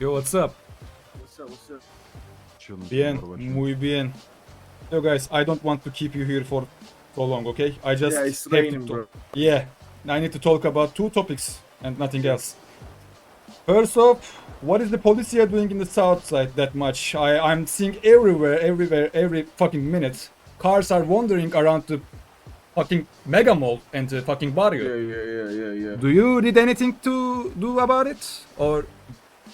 Yo, what's up? What's up? What's up? Bien, What about you? muy bien. Yo, guys, I don't want to keep you here for so long, okay? I just yeah, it's have to raining, talk- bro. Yeah, I need to talk about two topics and nothing else. First off, what is the policia doing in the south side that much? I, I'm seeing everywhere, everywhere, every fucking minute. Cars are wandering around the fucking mega mall and the fucking barrio. Yeah, yeah, yeah, yeah, yeah. Do you did anything to do about it? Or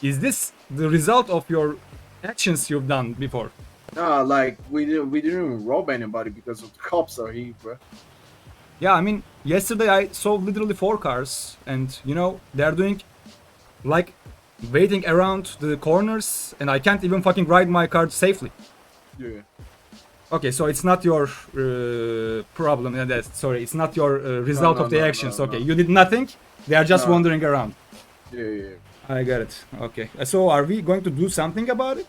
is this the result of your actions you've done before? Nah, like we didn't we didn't even rob anybody because of the cops are here, bro. Yeah, I mean, yesterday I saw literally four cars, and you know, they're doing like waiting around the corners, and I can't even fucking ride my car safely. Yeah. Okay, so it's not your uh, problem. uh, that's- sorry, it's not your uh, result no, of the no, no, actions. no. okay, you did nothing. They are just No. wandering around. Yeah, yeah. I got it. Okay, so are we going to do something about it?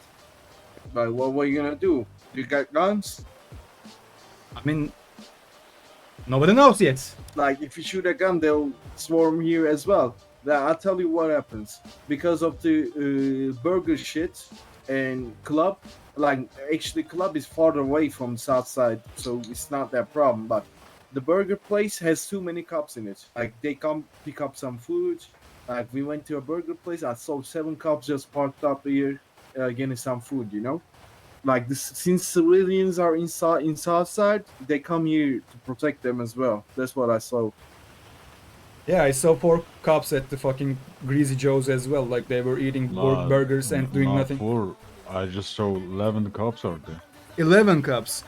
But what, were you gonna do? You got guns? I mean, nobody knows yet. Like, if you shoot a gun, they'll swarm here as well. Now, I'll tell you what happens. Because of the uh, burger shit and club, like, actually, club is farther away from south side, so it's not that problem. But the burger place has too many cops in it. Like, they come pick up some food. Like, we went to a burger place, I saw seven cops just parked up here uh, getting some food, you know? Like, this, since civilians are inside in south side, they come here to protect them as well. That's what I saw. Yeah, I saw four cops at the fucking Greasy Joe's as well. Like they were eating bur- Nah, burgers and doing not nothing. Four. I just saw 11 cops out there. 11 cops.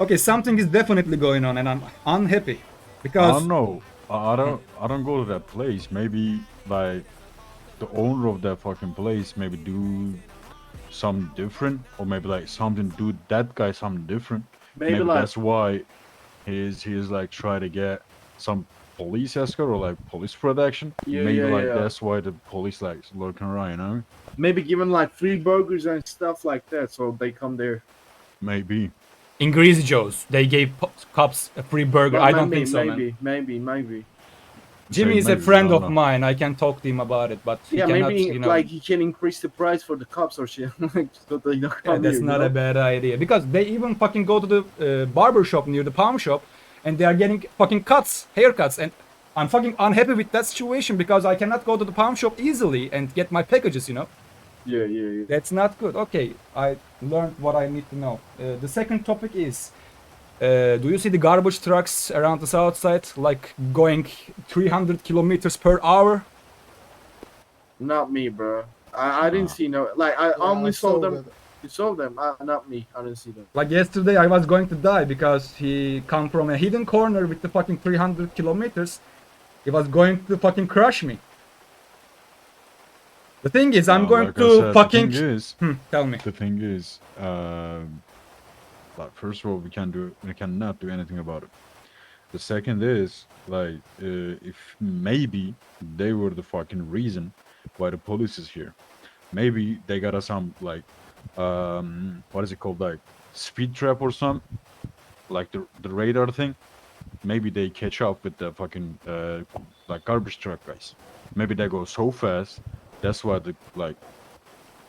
Okay, something is definitely going on, and I'm unhappy I because don't know. I, I don't. I don't go to that place. Maybe like the owner of that fucking place maybe do something different, or maybe like something do that guy something different. Maybe, like that's why he's he's like try to get some police escort or like police protection. Yeah, maybe yeah, like yeah. that's why the police like looking around. You know? maybe giving like free burgers and stuff like that, so they come there. Maybe. in Greasy Joe's they gave po- cops a free burger. But I don't think so, man. maybe, maybe, maybe. Jimmy is a friend of mine. I can talk to him about it, but he yeah, cannot, maybe you know. like he can increase the price for the cops or shit. like, so they don't Yeah, that's here, not you a bad idea because they even fucking go to the uh, barber shop near the palm shop and they are getting fucking cuts, haircuts, and I'm fucking unhappy with that situation because I cannot go to the palm shop easily and get my packages, you know. Yeah, yeah, yeah. That's not good. Okay, I learned what I need to know. Uh, the second topic is uh, do you see the garbage trucks around the south side like going 300 kilometers per hour? Not me, bro. I, I didn't Nah. see no. Like I Yeah, only I saw saw them. that. You saw them. Uh, not me. I didn't see them. Like yesterday, I was going to die because he come from a hidden corner with the fucking 300 kilometers. He was going to fucking crush me. The thing is, I'm Uh, going like I to said, fucking. The thing is, Hmm, tell me. the thing is, um, like first of all, we can do we cannot do anything about it. The second is like uh, if maybe they were the fucking reason why the police is here. Maybe they got us some like um what is it called like speed trap or something like the the radar thing. Maybe they catch up with the fucking uh like garbage truck guys. Maybe they go so fast. That's why the like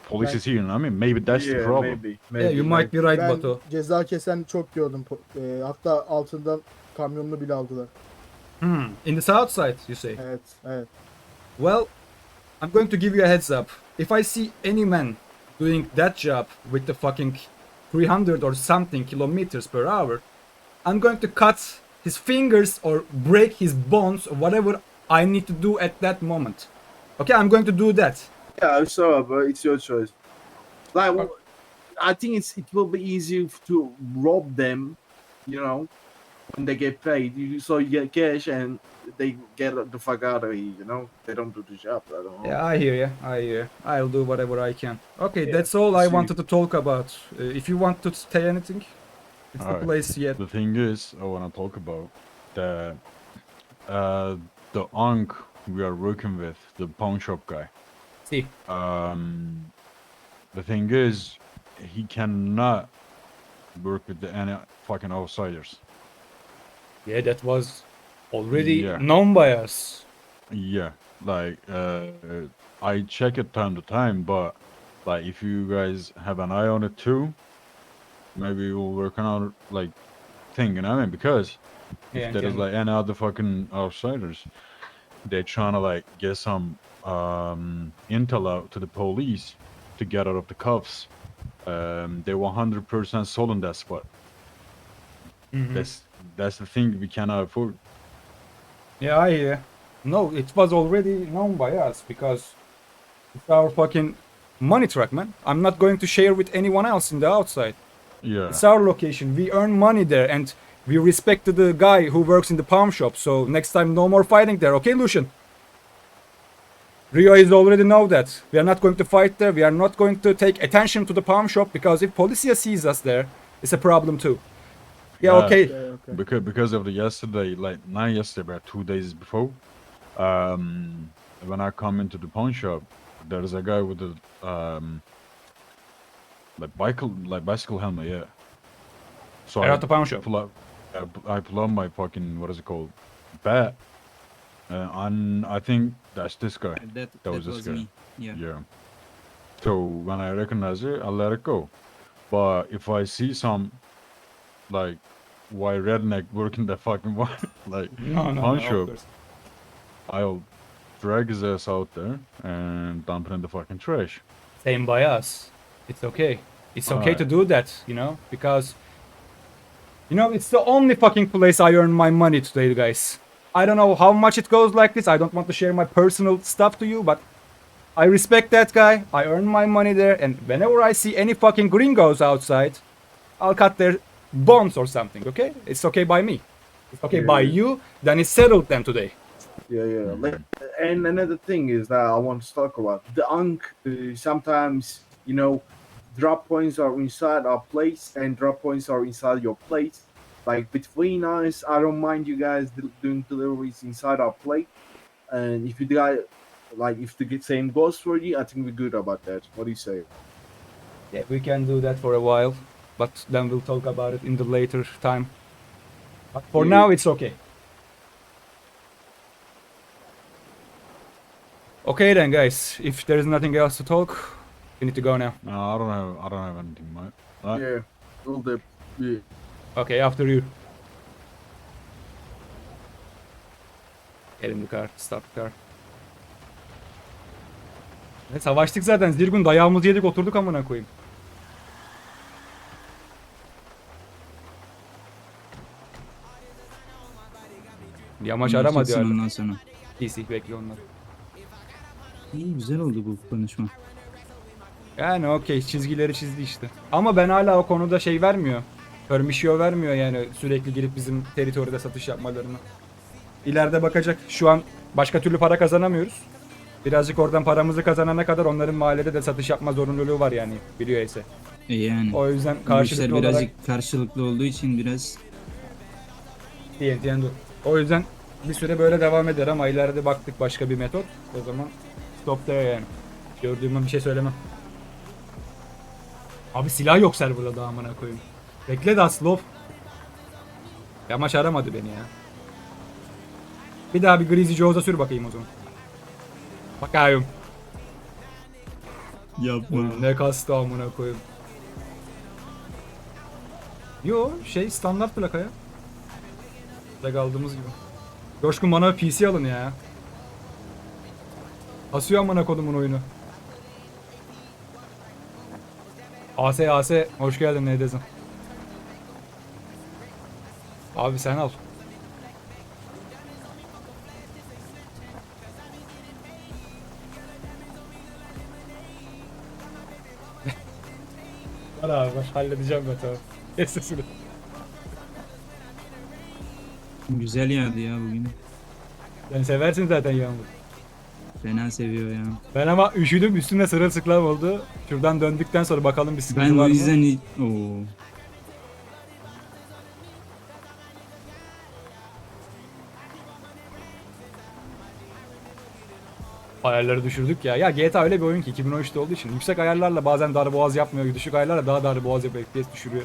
police Like- is here. I mean, maybe that's the problem. maybe. maybe. Yeah, you might be right, Ben Batu. ceza kesen çok gördüm. Po- e, hatta altından kamyonunu bile aldılar. Hmm, in the south side, you say. Evet, evet. Well, I'm going to give you a heads up. If I see any man doing that job with the fucking 300 or something kilometers per hour, I'm going to cut his fingers or break his bones or whatever I need to do at that moment. Okay, I'm going to do that. Yeah, I'm sorry, but it's your choice. Like, I think it's it will be easier to rob them, you know, when they get paid. You, so you get cash and they get the fuck out of here. You know, they don't do the job. I don't know. Yeah, I hear you. I hear. I'll do whatever I can. Okay, Yeah, that's all I see. wanted to talk about. Uh, if you want to say anything, it's the Alright. place yet. The thing is, I want to talk about the uh the unk we are working with, the pawn shop guy. See. Um, the thing is, he cannot work with the any fucking outsiders. Yeah, that was already Yeah. known by us. Yeah, like uh, I check it time to time, but like if you guys have an eye on it too, maybe we'll work on our like thing. You know what I mean? Because Yeah, if there is like any other fucking outsiders, they're trying to like get some um intel out to the police to get out of the cuffs. Um, they 100% sold on that spot. Mhm. That's that's the thing we cannot afford. Yeah, I hear. No, it was already known by us because it's our fucking money track, man. I'm not going to share with anyone else in the outside. Yeah. It's our location. We earn money there and we respect the guy who works in the palm shop. So next time, no more fighting there. Okay, Lucian? Rio is already know that. We are not going to fight there. We are not going to take attention to the palm shop because if Policia sees us there, it's a problem too. Yeah, Yeah. okay. Okay, okay. because because of the yesterday like not yesterday but two days before um when i come into the pawn shop there's a guy with a um like bicycle like bicycle helmet yeah so Right at the pawn shop. pull up I pu- i pull my fucking what is it called bat uh, and i think that's this guy That, That that, was was, this guy. me. Yeah. yeah. So when I recognize it, I let it go. But if I see some like white redneck working the fucking one, like No, no, pawn no, shop, course. I'll drag his ass out there and dump it in the fucking trash. Same by us. It's okay. It's okay to do that, you know, because you know it's the only fucking place I earn my money today, guys. I don't know how much it goes like this. I don't want to share my personal stuff to you, but I respect that guy. I earn my money there, and whenever I see any fucking gringos outside, I'll cut their bones or something. Okay? It's okay by me. It's okay by you. Then it's settled then today. Yeah, yeah. Like, and another thing is that I want to talk about the Ankh. Uh, sometimes you know, drop points are inside our place, and drop points are inside your place. Like between us, I don't mind you guys doing deliveries inside our plate. And if you guys like, if the same goes for you, I think we're good about that. What do you say? Yeah, we can do that for a while, but then we'll talk about it in the later time. But for Yeah. now, it's okay. Okay then, guys. If there is nothing else to talk, we need to go now. No, I don't have I don't have anything, mate. Right? Yeah, all the yeah. Okay, after you. Get in the car. Stop the car. Evet, savaştık zaten. Zirgun dayağımızı yedik oturduk amına koyayım. Yamaç arama Anlatırsın diyor. ondan sonra. PC bekliyor onlar. İyi güzel oldu bu konuşma. Yani okey çizgileri çizdi işte. Ama ben hala o konuda şey vermiyor. Permission vermiyor yani sürekli girip bizim teritoride satış yapmalarını. İleride bakacak. Şu an başka türlü para kazanamıyoruz. Birazcık oradan paramızı kazanana kadar onların mahallede de satış yapma zorunluluğu var yani biliyor ise. E yani. O yüzden işler karşılıklı olarak birazcık karşılıklı olduğu için biraz TNT and do. O yüzden bir süre böyle devam eder ama ileride baktık başka bir metot. O zaman stop there yani. Gördüğümden bir şey söylemem. Abi silah yok serverda daha amına koyayım. Bekle de Aslov. Yamaç aramadı beni ya. Bir daha bir Greasy Joe'da sür bakayım o zaman. Bakayım. yapma. Ne kastı amına koyayım. Yo şey standart plaka ya. Plaka aldığımız gibi. Coşkun bana PC alın ya. Asıyor amına kodumun oyunu. AS AS hoş geldin Nedezin. Abi sen al. Var abi var halledeceğim ben tamam. Kes sesini. Güzel yağdı ya bugün. Sen seversin zaten yağmur. Fena seviyor ya. Ben ama üşüdüm üstümde sırılsıklam oldu. Şuradan döndükten sonra bakalım bir sıkıntı Ben var o mı? yüzden i- Oo. Ayarları düşürdük ya. Ya GTA öyle bir oyun ki 2013'te olduğu için yüksek ayarlarla bazen darboğaz yapmıyor. Düşük ayarlarla daha darboğaz yapıyor. FPS düşürüyor.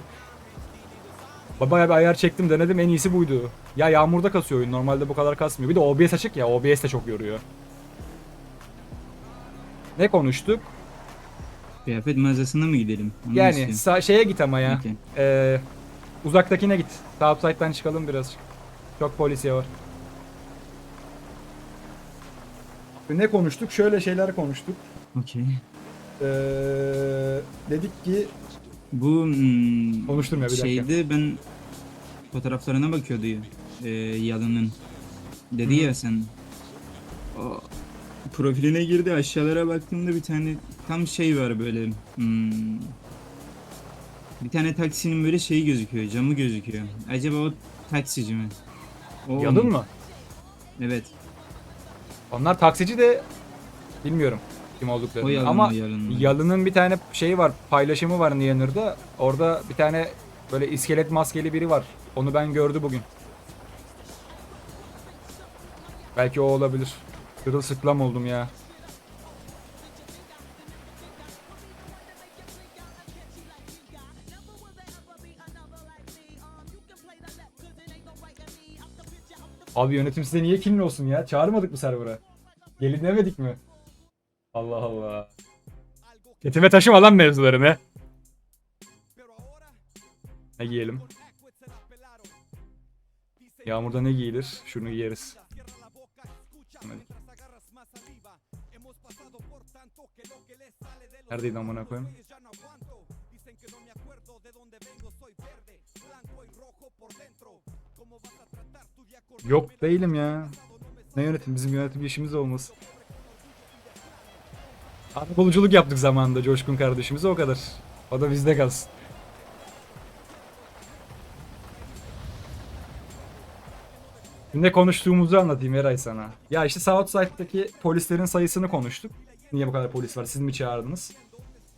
Bayağı bir ayar çektim denedim en iyisi buydu. Ya yağmurda kasıyor oyun normalde bu kadar kasmıyor. Bir de OBS açık ya OBS de çok yoruyor. Ne konuştuk? Kıyafet mağazasına mı gidelim? Onu Yani istiyorsun? sa- şeye git ama ya. Okey. Ee, uzaktakine git. Southside'dan çıkalım biraz. Çok polisiye var. Ne konuştuk? Şöyle şeyler konuştuk. Okey. Ee, dedik ki Bu hmm, Konuşturma bir dakika. şeyde ben fotoğraflarına bakıyordu ya. E, yalının. Dedi ya sen. O profiline girdi aşağılara baktığımda bir tane tam şey var böyle. hmm, bir tane taksinin böyle şeyi gözüküyor, camı gözüküyor. Acaba o taksici mi? O yalın mı? Evet. Onlar taksici de bilmiyorum kim olduklarını. O yalın Ama yalın mı? Yalın'ın bir tane şeyi var, paylaşımı var Niyanır'da. Orada bir tane böyle iskelet maskeli biri var. Onu ben gördü bugün. Belki o olabilir. Kırılsıklam oldum ya. Abi yönetim size niye kinli olsun ya? Çağırmadık mı server'a? Gelin demedik mi? Allah Allah. Ketime taşıma lan mevzularını. Ne giyelim? Yağmurda ne giyilir? Şunu giyeriz. Hadi. Neredeydi amına koyayım? Yok değilim ya. Ne yönetim? Bizim yönetim işimiz olmaz. Arabuluculuk yaptık zamanında Coşkun kardeşimize o kadar. O da bizde kalsın. Ne konuştuğumuzu anlatayım Eray sana. Ya işte Southside'daki polislerin sayısını konuştuk. Niye bu kadar polis var? Siz mi çağırdınız?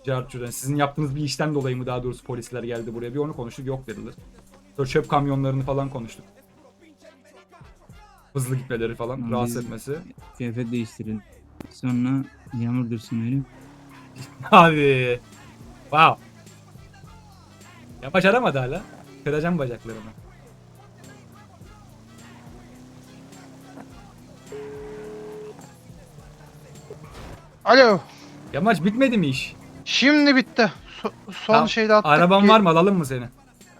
Çağırtçıdan. Sizin yaptığınız bir işten dolayı mı daha doğrusu polisler geldi buraya? Bir onu konuştuk. Yok dediler. Sonra çöp kamyonlarını falan konuştuk. Hızlı gitmeleri falan. Ama rahatsız etmesi. Kıyafet değiştirin. Sonra yağmur dursun öyle. Abi. Wow. Ya başaramadı hala. Kıracağım bacaklarını. Alo. Ya maç bitmedi mi iş? Şimdi bitti. So- son Tamam, şeyde attık. Araban ki- var mı? Alalım mı seni?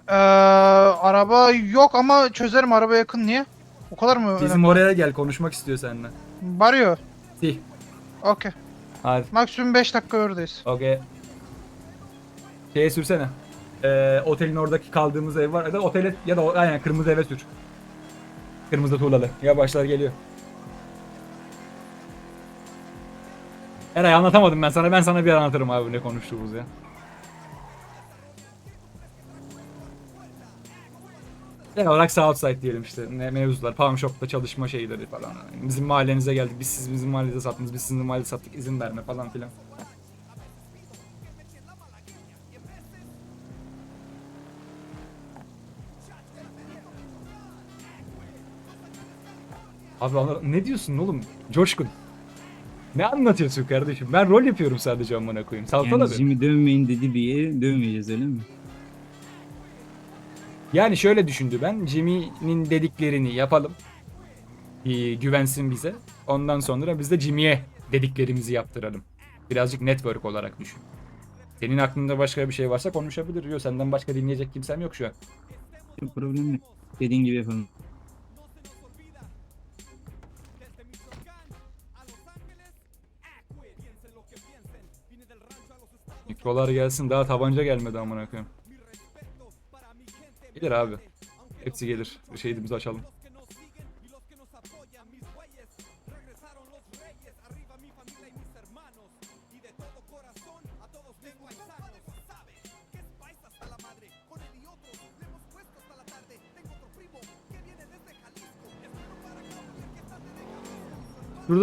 Ee, araba yok ama çözerim araba yakın niye? O kadar mı? Bizim önemli? oraya gel konuşmak istiyor seninle. Varıyor. Si. Okey. Hadi. Maksimum 5 dakika oradayız. Okey. Şeye sürsene. Ee, otelin oradaki kaldığımız ev var. Ya da otele ya da aynen kırmızı eve sür. Kırmızı tuğlalı. Yavaşlar geliyor. Eray anlatamadım ben sana. Ben sana bir anlatırım abi ne konuştuğumuz ya. Genel olarak Southside diyelim işte. Ne mevzular. Palm Shop'ta çalışma şeyleri falan. Yani bizim mahallenize geldik. Biz siz bizim mahallede sattınız. Biz sizin mahallede sattık. izin verme falan filan. Abi ne diyorsun oğlum? Coşkun. Ne anlatıyorsun kardeşim? Ben rol yapıyorum sadece amına koyayım. Salsana Yani be. Jimmy dövmeyin dedi diye dövmeyeceğiz öyle mi? Yani şöyle düşündü ben. Jimmy'nin dediklerini yapalım. Bir güvensin bize. Ondan sonra biz de Jimmy'ye dediklerimizi yaptıralım. Birazcık network olarak düşün. Senin aklında başka bir şey varsa konuşabilir. Yok senden başka dinleyecek kimsem yok şu an. Yok problem yok. Dediğin gibi yapalım. Mikrolar gelsin daha tabanca gelmedi amına koyayım. Gelir abi. Hepsi gelir. Şehidimizi açalım.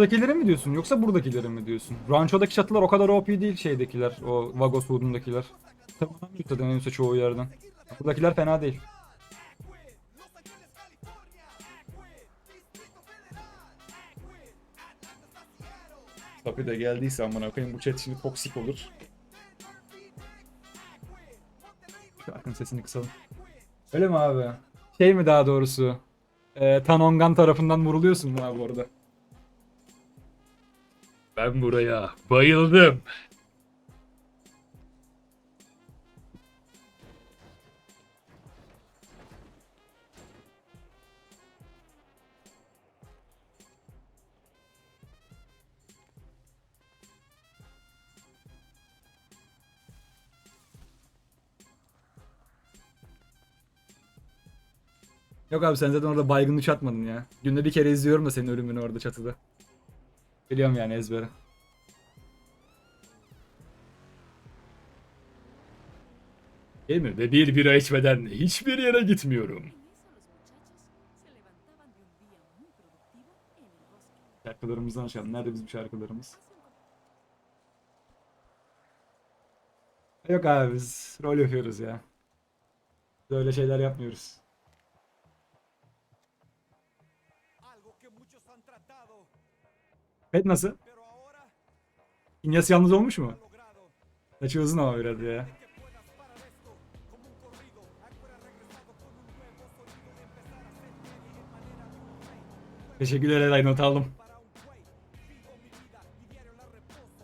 Buradakileri mi diyorsun yoksa buradakileri mi diyorsun? Rancho'daki çatılar o kadar OP değil şeydekiler. O Vagos Wood'undakiler. Tamam zaten en üstte çoğu yerden. Buradakiler fena değil. Tabii de geldiyse amına koyayım bu chat şimdi toksik olur. Şarkının sesini kısalım. Öyle mi abi? Şey mi daha doğrusu? Ee, Tanongan tarafından vuruluyorsun mu abi orada? Ben buraya bayıldım. Yok abi sen zaten orada baygınlık atmadın ya. Günde bir kere izliyorum da senin ölümünü orada çatıda. Biliyorum yani ezbere. Emir de bir bira içmeden hiçbir yere gitmiyorum. Şarkılarımızdan açalım. Nerede bizim şarkılarımız? Yok abi biz rol yapıyoruz ya. Biz öyle şeyler yapmıyoruz. Pet nasıl? İnyas yalnız olmuş mu? Saçı uzun ama biraz ya. Teşekkürler Eray not aldım.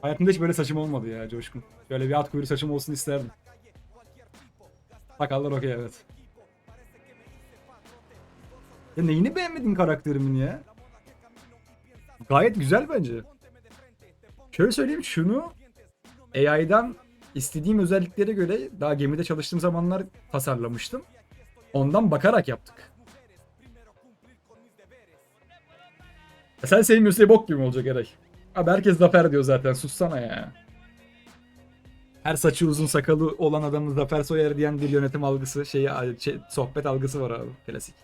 Hayatımda hiç böyle saçım olmadı ya Coşkun. Şöyle bir at kuyruğu saçım olsun isterdim. Sakallar okey evet. Ya neyini beğenmedin karakterimin ya? Gayet güzel bence. Şöyle söyleyeyim şunu AI'dan istediğim özelliklere göre daha gemide çalıştığım zamanlar tasarlamıştım. Ondan bakarak yaptık. Ya sen sevmiyorsun diye bok gibi olacak Eray? Abi herkes Zafer diyor zaten sussana ya. Her saçı uzun sakalı olan adamın Zafer Soyer diyen bir yönetim algısı, şeyi, şey, sohbet algısı var abi. Klasik.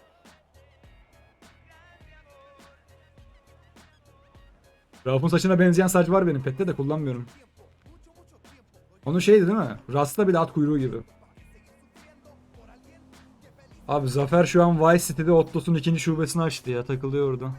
Rauf'un saçına benzeyen saç var benim pette de kullanmıyorum. Onun şeydi değil mi? Rasta bir de at kuyruğu gibi. Abi Zafer şu an Vice City'de Otlos'un ikinci şubesini açtı ya takılıyor orada.